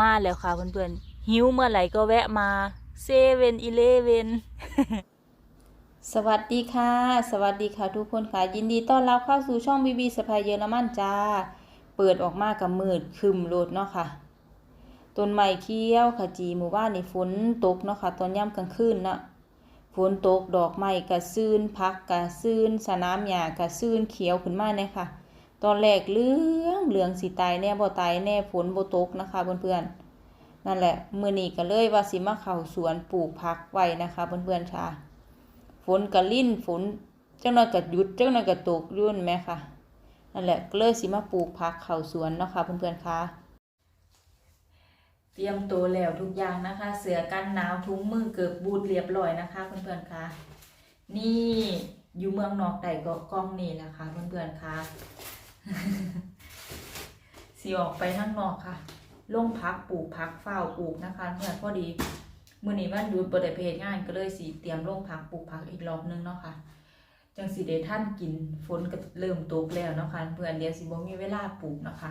มาแล้วค่ะเพื่อนๆหิวเมื่อไหร่ก็แวะมาเซเว่นอีเลเวนสวัสดีค่ะ สวัสดีค่ะทุกคนค่ะ ยินดีต้อนรับเข้าสู่ช่องบีบีสภายเยอรมันจ้า เปิดออกมากับมืดคึมโลดเนาะค่ะต้นไม้เขียวขจีหมู่บ้านในฝนตกเนาะค่ะ ตอนย่ำกลางคืนเนาะฝนตกดอกไม้กระซื่นพักกระซื่นสนามหญ้ากระซื่นเขียวขึ้นมาเนี่ยค่ะ ตอนแรกเหลืองเหลืองสิตายแน่บ่ตายแน่ฝนบ่ตกนะคะเพื่อนๆนั่นแหละมื้อนี้ก็เลยว่าสิมาเข้าสวนปลูกผักไว้นะคะเพื่อนๆค่ะฝนก็ลิ่นฝนจังหน่อยก็หยุดจังหน่อยก็ตกยุ่นแหมค่ะนั่นแหละก็เลยสิมาปลูกผักเข้าสวนเนาะค่ะเพื่อนๆค่ะเตรียมตัวแล้วทุกอย่างนะคะ เสือกันหนาวถุงมือเกือบบูดเรียบร้อยนะคะเพื่อนๆค่ะนี่อยู่เมืองนอกใดก็กล้องนี่แหละค่ะเพื่อนๆค่ะ สิออกไปข้างนอกค่ะ ลงพักปลูกพักเฝ้าปลูกนะคะเพื่อนพอดีมื่อนี้วันหยุดบ่ได้ไปเฮ็ดงานก็เลยสิเตรียมลงผักปลูกผักอีกรอบนึงเนาะค่ะจังสิได้ท่านกินฝนก็เริ่มตกแล้วเนาะค่ะเพื่อนเดี๋ยวสิบ่มีเวลาปลูกเนาะค่ะ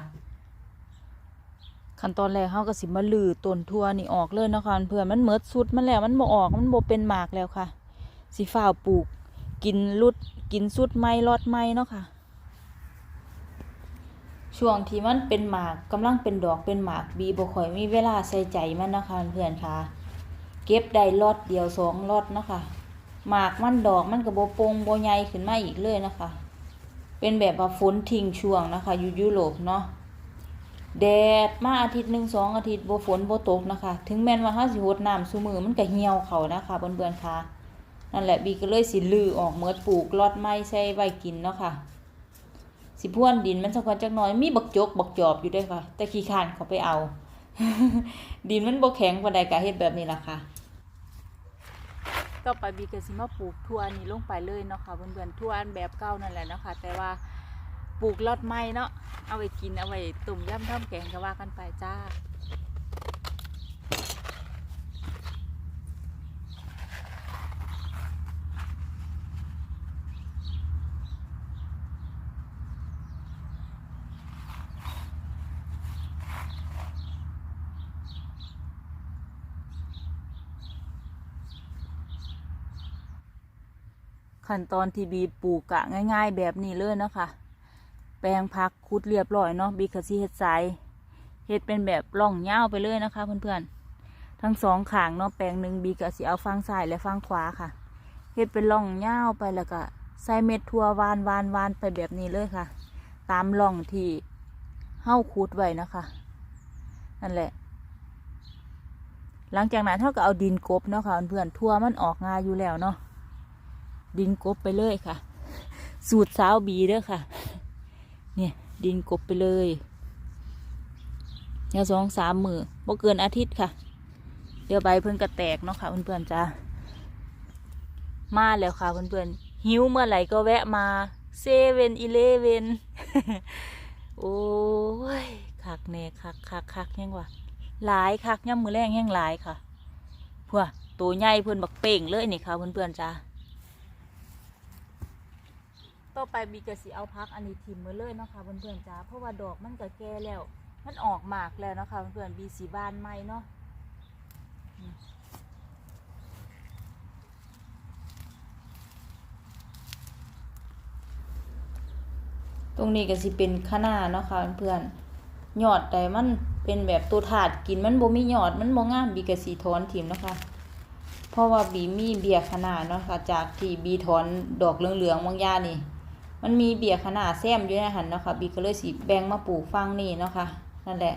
ขั้นตอนแรกเฮาก็สิมาลือต้นทั่วนี่ออกเลยเนาะค่ะเพื่อนมันเมิดสุดมันแล้วมันบ่ออกมันบ่เป็นหมากแล้วค่ะสิฝ้าปลูก กินรุดกินสุดไม้รอดไม้เนาะค่ะ ช่วงที่มันเป็นหมากกำลังเป็นดอกเป็นหมากบีบ่ค่อยมีเวลาใส่ใจมันนะคะเพื่อนค่ะ เก็บได้ลอตเดียวสองลอตเนะคะหมากมันดอกมันกระโบปงโบใหญ่ขึ้นมาอีกเลยนะคะ เป็นแบบว่าฝนทิ้งช่วงนะคะอยู่ยุโรปเนาะแดดมาอาทิตย์หนึ่งสองอาทิตย์โบฝนโบตกนะคะ ถึงแม้นว่าห้าสิหดน้ำสูมือมันก็เหี่ยวเขานะคะเพื่อนๆค่ะนั่นแหละบีก็เลยสิลือออกเมื่อปลูกลอตไม้ใส่ไว้กินเนาะค่ะ สิพ่วนดินมันสักวันจักหน่อยมีบักจกบักจอบอยู่ด้วยค่ะ แต่ขี้ขานเขาไปเอา ดินมันบ่แข็งปานใดกะเฮ็ดแบบนี้ล่ะค่ะต่อไปบีก็สิมาปลูกทั่วนี่ลงไปเลยเนาะค่ะเพื่อนๆทั่วอันแบบเก่านั่นแหละเนาะค่ะ แต่ว่าปลูกลอดไม้เนาะเอาไว้กินเอาไว้ตุ่มย่ำท่ำแกงก็ว่ากันไปจ้า ขั้นตอนที่บีปลูกกะง่าย ๆ แบบนี้เลยนะคะ แปลงพักคุดเรียบร้อยเนาะบีกะสิเฮ็ดสายเฮ็ดเป็นแบบร่องยาไปเลยนะคะ เพื่อนๆ ทั้งสองขางเนาะแปลงหนึ่งบีกะสิเอาฟังซ้ายและฟังขวาค่ะเฮ็ดเป็นร่องยาไปแล้วก็ใส่เม็ดทั่ววานวานวานไปแบบนี้เลยค่ะ ตามร่องที่เฮ้าคุดไว้นะคะนั่นแหละ หลังจากนั้นเท่ากับเอาดินกบเนาะค่ะเพื่อนๆทั่วมันออกงาอยู่แล้วเนาะ ดินกบไปเลยค่ะ สูตรสาวบีเด้อค่ะ เนี่ยดินกบไปเลยเดี๋ยวสองสามมือบ่เกินอาทิตย์ค่ะ เดี๋ยวใบเพิ่นกระแตกเนาะค่ะเพื่อนๆจ้ามาแล้วค่ะเพื่อนๆหิวเมื่อไหร่ก็แวะมาเซเว่นอีเลเว่นโอ้ยคักแน่คักคักคักยังวะหลายคักย่ำมือแรงแห้งหลายค่ะ เพื่อตัวใหญ่เพื่อนบักเป่งเลยนี่ค่ะเพื่อนๆจ้า ต่อไปบีก็สิเอาพักอันนี้ทิมมือเลยเนาะค่ะเพื่อนๆจ้าเพราะว่าดอกมันก็แก่แล้ว มันออกหมากแล้วเนาะค่ะเพื่อนๆบีสีบานใหม่เนาะตรงนี้ก็สิเป็นคะน้าเนาะค่ะเพื่อนหยอดแต่มันเป็นแบบตัวถาดกินมันบ่มีหยอดมันบ่งามบีก็สิถอนถิ่มเนาะค่ะเพราะว่าบีมีเบียร์คะน้าเนาะค่ะจากที่บีถอนดอกเหลืองๆบางอยานี่ มันมีเบียร์ขนาดแซมอยู่ในหันเนาะค่ะบีก็เลยสิแบ่งมาปลูกฟังนี่เนาะค่ะนั่นแหละ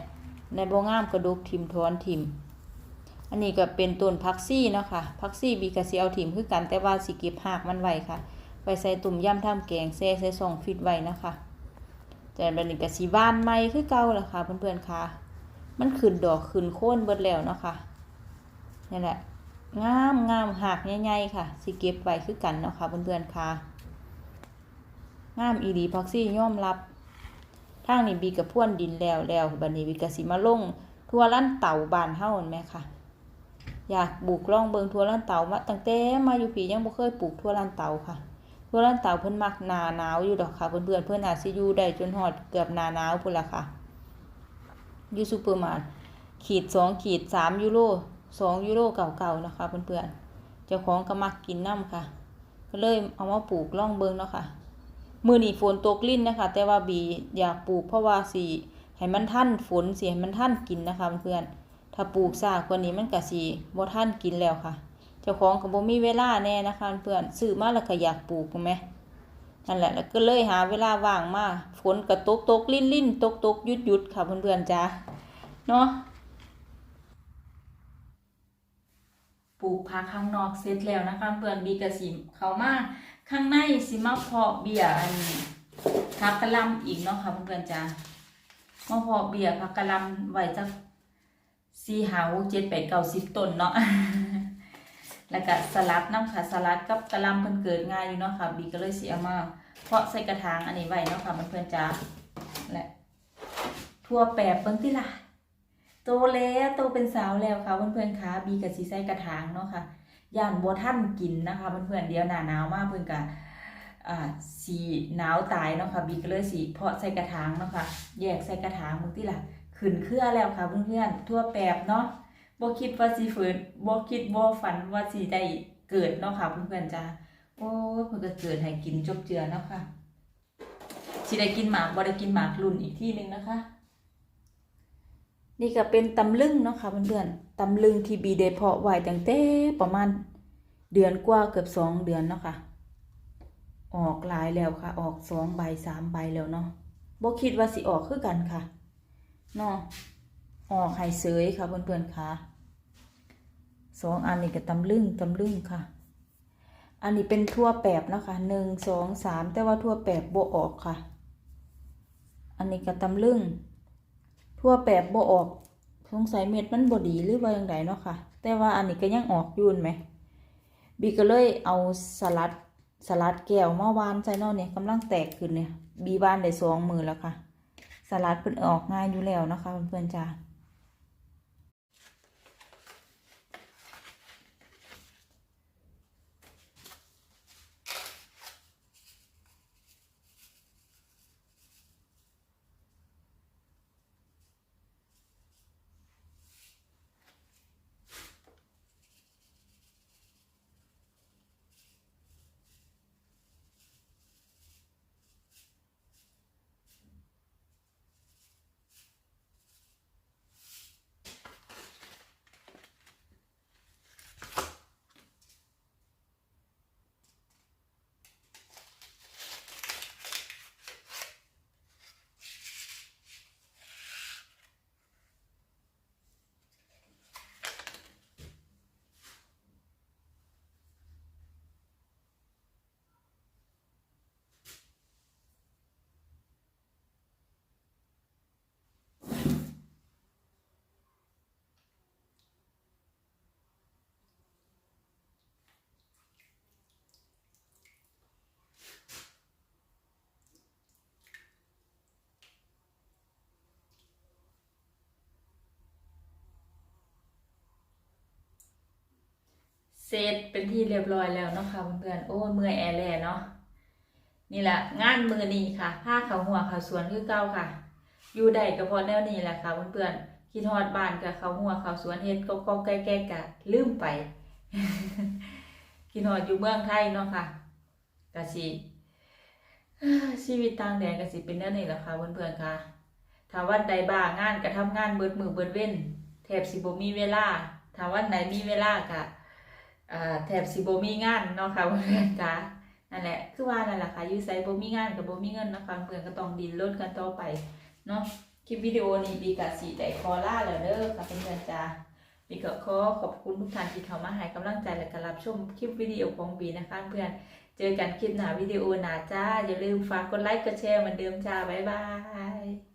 ในโบ่งามกระดูกทิมทอนทิม อันนี้ก็เป็นต้นพักซี่เนาะค่ะพักซี่บีก็สิเอาทิมคือกันแต่ว่าสิเก็บหากมันไว้ค่ะไปใส่ตุ่มย่ำท่ามแกงแซ่ใส่ซองฟิตไว้นะคะแต่บัดนี้ก็สิบ้านใหม่คือเก่าล่ะค่ะเพื่อนๆค่ะ มันขึ้นดอกขึ้นโค่นเบิดแล้วเนาะค่ะนี่นแหละงามงามหากใหญ่ๆค่ะสิเก็บไว้คือกันเนาะค่ะเพื่อนๆค่ะ งามอีดีพักซี่ย่อมรับทางนี้บีกับพ่วนดินแล้วแล้วบัดนี้บีก็สิมาลงทัวลั่นเต่าบานเฮาเห็นไหมค่ะ อยากปลูกร่องเบิงทัวลั่นเต่ามาตั้งแต่มาอยู่ปียังบ่เคยปลูกทัวลั่นเต่าค่ะทัวลั่นเต่าเพิ่นมักหนาหนาวอยู่ดอกค่ะเพื่อนๆเพิ่นอาจสิอยู่ได้จนฮอดเกือบหนาหนาวพุ่นละค่ะอยู่ซูเปอร์มาร์ทขีดสองขีดสามยูโรสองยูโรเก่าๆนะคะเพื่อนๆเจ้าของก็มักกินน้ำค่ะ ก็เลยเอามาปลูกล่องเบิงเนาะค่ะ มือนี่ฝนตกลิ้นนะคะ แต่ว่าบีอยากปลูกเพราะว่าสีให้มันท่านฝนสีให้มันท่านกินนะคะเพื่อนถ้าปลูกซากกว่านี้มันก็สีบ่ท่านกินแล้วค่ะ เจ้าของก็บ่มีเวลาแน่นะคะเพื่อนซื้อมาแล้วก็อยากปลูกถูกไหมนั่นแหละแล้วก็เลยหาเวลาว่างมาฝนก็ตกตกลิ้นลิ้นตกตกยุดยุดค่ะเพื่อนๆจ้าเนาะปลูกผักข้างนอกเสร็จแล้วนะคะเพื่อนบีกระสิเขามา ข้างในสิมาเพาะเบียอันผักกะลำอีกเนาะค่ะเพื่อนๆจ้ามาเพาะเบียผักกะลำไว้จักสี่หาหกเจ็ดแปดเก้าสิบต้นเนาะแล้วก็สลัดน้ำค่ะสลัดกับกะลำเพิ่นเกิดง่ายอยู่เนาะค่ะบีก็เลยเสิเอามาเพาะใส่กระถางอันนี้ไว้เนาะค่ะเพื่อนๆจ้าและทั่วแปบเบิ่งติล่ะโตแล้วโตเป็นสาวแล้วค่ะเพื่อนๆค่ะบีกับสีใส่กระถางเนาะค่ะ ย่านบัวท่านกินนะคะเพื่อนๆเดี๋ยวหนาหนาวมากเพื่อนกะอ่าสีหนาวตายเนาะค่ะบีก็เลยสีเพาะใส่กระถางเนาะค่ะแยกใส่กระถางมึงที่ละขึ้นเครือแล้วค่ะเพื่อนๆทั่วแปบเนาะบ่คิดว่าสีฝืนบ่คิดบ่ฝันว่าสีได้เกิดเนาะค่ะเพื่อนๆจ้าโอ้เพิ่อนก็เกิดให้กินจบเจือเนาะค่ะสิได้กินหมากบ่ได้กินหมากรุ่นอีกที่หนึงนะคะ นี่ก็เป็นตำลึงเนาะค่ะเพื่อนๆตำลึงที่บีได้เพาะไว้ตั้งแต่ประมาณเดือนกว่าเกือบสองเดือนเนาะค่ะ ออกหลายแล้วค่ะ ออกสองใบสามใบแล้วเนาะบ่คิดว่าสิออกคือกันค่ะเนาะออกไห้เสยค่ะเพื่อนๆค่ะสองอันนี้ก็ตำลึงตำลึงค่ะ อันนี้เป็นทั่วแปบเนาะคะหนึ่งสองสามแต่ว่าทั่วแปบบ่ออกค่ะ อันนี้ก็ตำลึง ทั่วแปบบ่ออกสงสัยเม็ดมันบ่ดีหรือว่าอย่างไรเนาะค่ะ แต่ว่าอันนี้ก็ยังออกยุ่นไหมบีก็เลยเอาสลัดสลัดแก้วมาวานใส่นอกเนี่ยกำลังแตกขึ้นเนี่ยบีบานได้สองมือแล้วค่ะ สลัดเพิ่นออกง่ายอยู่แล้วนะคะเพื่อนๆจ้า เสร็จเป็นที่เรียบร้อยแล้วเนาะค่ะเพื่อนๆโอ้ยเมื่อยแอแลเนาะนี่แหละงานมือนี้ค่ะผ้าเขาวหัวเขาวสวนคือเก่าค่ะ อยู่ได้ก็พอแนวนี้แหละค่ะเพื่อนๆคิดฮอดบ้านกับเขาวหัวเขาวสวนเฮ็ดก็ก็แก่ๆกะลืมไปคิดฮอดอยู่เมืองไทยเนาะค่ะกะสิชีวิตต่างแดนกะสิเป็นแนวนี้แหละค่ะเพื่อนๆค่ะถ้าวันใดบ้างานก็ทำงานเบิดมือเบิดเว้นแทบสิบ่มีเวลาถ้าวันไหนมีเวลาก็อ่า แทบสิบมีงานเนาะค่ะเพื่อนๆค่ะนั่นแหละ คือว่านั่นแหละค่ะยู่ไสบ่มีงานกับบมีเงินนะคะเพื่อนก็ต้องดินรนกันต่อไปเนาะคลิปวิดีโอนี้บีก็สิได้ขอลาแล้วเด้อค่ะเพื่อนจ้าบีก็ขอขอบคุณทุกท่านที่เข้ามาให้กำลังใจและก็รับชมคลิปวิดีโอของบีนะคะ เพื่อนเจอกันคลิปหน้าวิดีโอหน้าจ้าอย่าลืมฝากกดไลค์กดแชร์เหมือนเดิมจ้าบ๊ายบาย